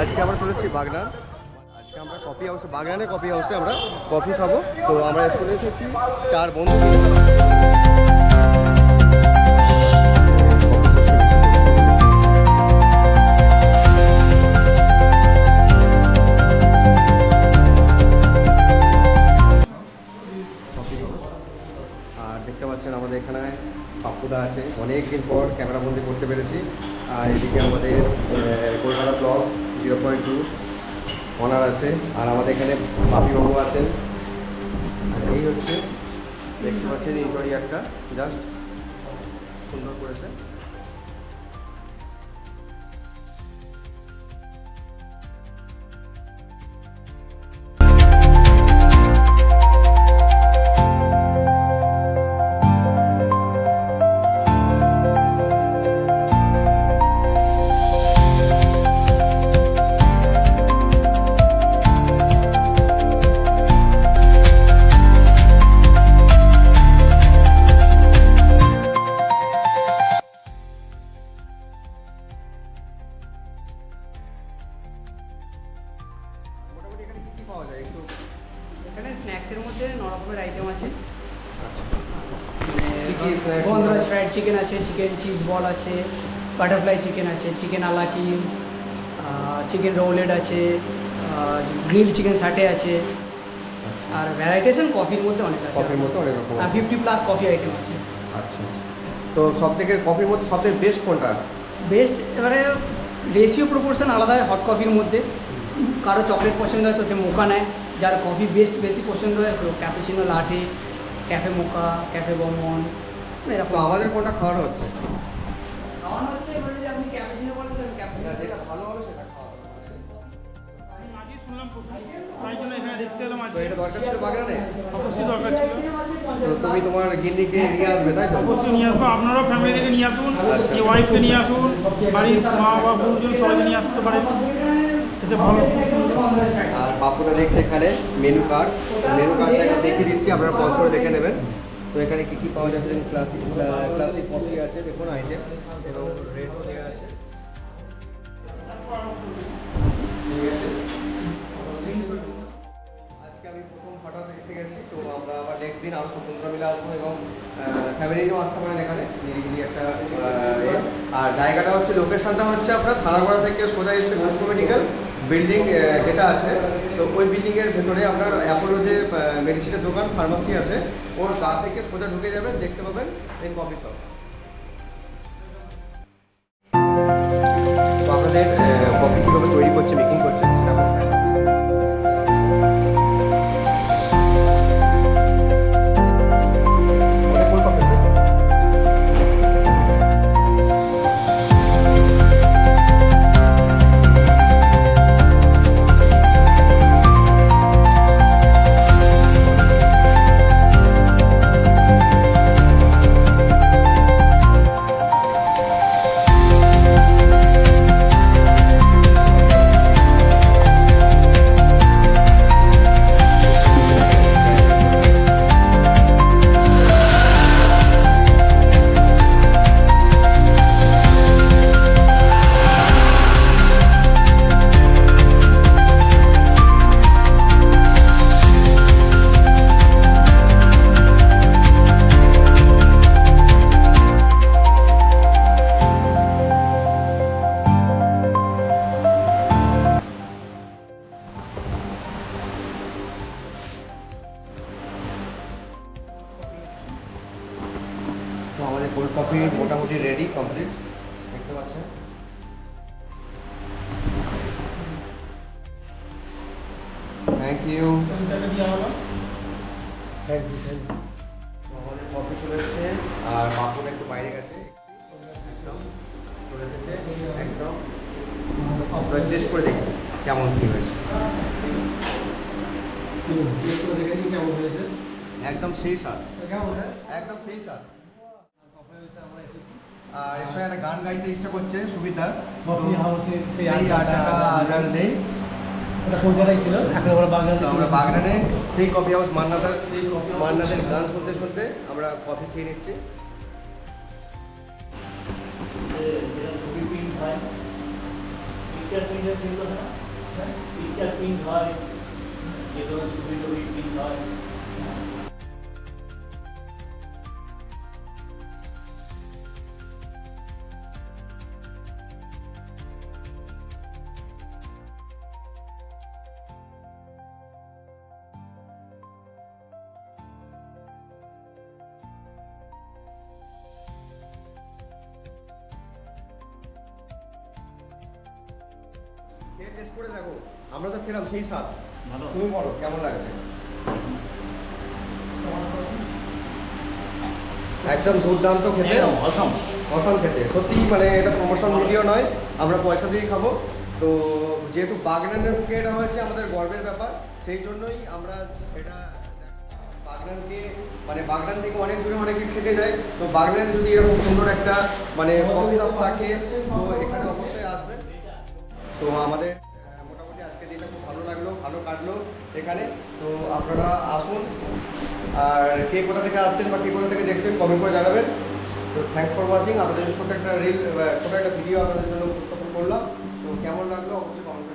আজকে আমরা চলে এসেছি বাগনান। আজকে আমরা কফি হাউসে বাগনানে কফি হাউসে আমরা কফি খাব। তো আমরা চলে এসেছি চার বন্ধু। আর দেখতে পাচ্ছেন আমাদের এখানে আছে। অনেক দিন পর ক্যামেরা বন্দি করতে পেরেছি। আর এদিকে আমাদের Kolkata blogs zero point two honour আছে, আর আমাদের এখানে বাপিবাবু আছেন। আর এই হচ্ছে, দেখতে পাচ্ছেন ইন্টোরিয়ারটা জাস্ট সুন্দর করেছে। আছে। বন্ধুরাজ আছে? ফ্রাইড চিকেন আছে চিকেন চিজ বল আছে বাটারফ্লাই চিকেন আছে চিকেন আলাকি চিকেন রোলেড আছে গ্রিল চিকেন সাটে আছে। আর ভ্যারাইটিস কফির মধ্যে অনেক আছে। কফির মধ্যে অনেক রকম আছে। ফিফটি প্লাস কফি আইটেম আছে। আচ্ছা আচ্ছা। তো সব থেকে কফির মধ্যে সব থেকে বেস্ট কোনটা? বেস্ট এবারে রেশিও প্রপোর্শন আলাদা হয় হট কফির মধ্যে। কারও চকলেট পছন্দ হয় তো সে মোকা নেয়। যার কফি বেস্ট বেশি পছন্দ হয় তো cappuccino latte cafe mocha cafe bombon এরকম। আমাদের কোনটা খাওয়ানো হচ্ছে? খাওয়ানো হচ্ছে এবারে যদি আপনি ক্যাপুচিনো বলেন তো ক্যাপুচিনো যেটা ভালো হবে সেটা খাওয়ানো আমি আজই শুনলাম প্রথম তাই জন্য এখানে দেখতে এলাম তো আজকে এটা দরকার ছিল বাগড়ানে অবশ্যই দরকার ছিল। তো তুমি তোমার গিন্নিকে নিয়ে আসবে তাই তো? অবশ্যই নিয়ে আসব আপনারাও ফ্যামিলি থেকে নিয়ে আসুন আচ্ছা। ওয়াইফকে নিয়ে আসুন বাড়ির মা বাবা গুরুজন সবাইকে নিয়ে আসতে পারেন। আর বাপুদা দেখছে এখানে মেনু কার্ড মেনু কার্ডটা একটু দেখিয়ে দিচ্ছি, আপনারা পজ করে দেখে নেবেন। তো এখানে কি কি পাওয়া যাচ্ছে? ক্লাসিক ক্লাসিক কফি আছে, দেখুন আইটেম এবং রেডও দেওয়া আছে। আজকে আমি প্রথম হঠাৎ এসে গেছি, তো আমরা আবার নেক্সট দিন আরও বন্ধুরা মিলে আসব এবং ফ্যামিলি নিয়েও আসতে পারেন এখানে। নিরিবিলি একটা আর জায়গাটা হচ্ছে লোকেশনটা হচ্ছে আপনার থানাগড়া থেকে সোজা এসে ঘোষ মেডিকেল বিল্ডিং যেটা আছে, তো ওই বিল্ডিংয়ের ভেতরে আপনার অ্যাপোলো যে মেডিসিনের দোকান ফার্মাসি আছে, ওর গা থেকে সোজা ঢুকে যাবেন, দেখতে পাবেন এই কফি শপ আমাদের কোল্ড কফি মোটামুটি রেডি কমপ্লিট দেখতে পাচ্ছেন? Thank you thank you thank you আমাদের কফি চলে এসেছে আর বাপুন একটু বাইরে গেছে। একদম চলে এসেছে একদম। টেস্ট করে কেমন কী হয়েছে। একদম সেই স্বাদ। একদম সেই স্বাদ। আর এর সঙ্গে একটা গান গাইতে ইচ্ছা করছে সুবিধা। কফি হাউসের সেই সেই আড্ডাটা আড্ডাটা আড্ডা নেই। ওটা কলকাতায় ছিল এখন আমরা বাঙালি আমরা বাগনানে সেই কফি হাউস মান্নাদার মান্নাদের গান শুনতে শুনতে আমরা কফি খেয়ে নিচ্ছি। ছবি প্রিন্ট হয় পিকচার প্রিন্টের সেগুলো না পিকচার প্রিন্ট হয় যে কোনো ছবি টবি প্রিন্ট হয়। টেস্ট করে দেখো। আমরা তো খেলাম সেই স্বাদ। তুমি বলো কেমন লাগছে? একদম দুর্দান্ত খেতে। একদম অসম খেতে। সত্যি মানে এটা প্রমোশন ভিডিও নয় আমরা পয়সা দিয়েই খাব। তো যেহেতু বাগনানের বুকে এটা হয়েছে আমাদের গর্বের ব্যাপার সেই জন্যই আমরা এটা বাগনানকে মানে বাগনান থেকে অনেক দূরে অনেকে খেতে যায়। তো বাগনান যদি এরকম সুন্দর একটা মানে থাকে তো এখানে অবশ্যই আসবেন। তো আমাদের কাটলো এখানে। তো আপনারা আসুন। আর কে কোথা থেকে আসছেন বা কে কোথা থেকে দেখছেন কমেন্ট করে জানাবেন। তো থ্যাংকস ফর ওয়াচিং আপনাদের ছোটো একটা রিল ছোটো একটা ভিডিও আপনাদের জন্য উপস্থাপন করলাম। তো কেমন লাগল? অবশ্যই কমেন্ট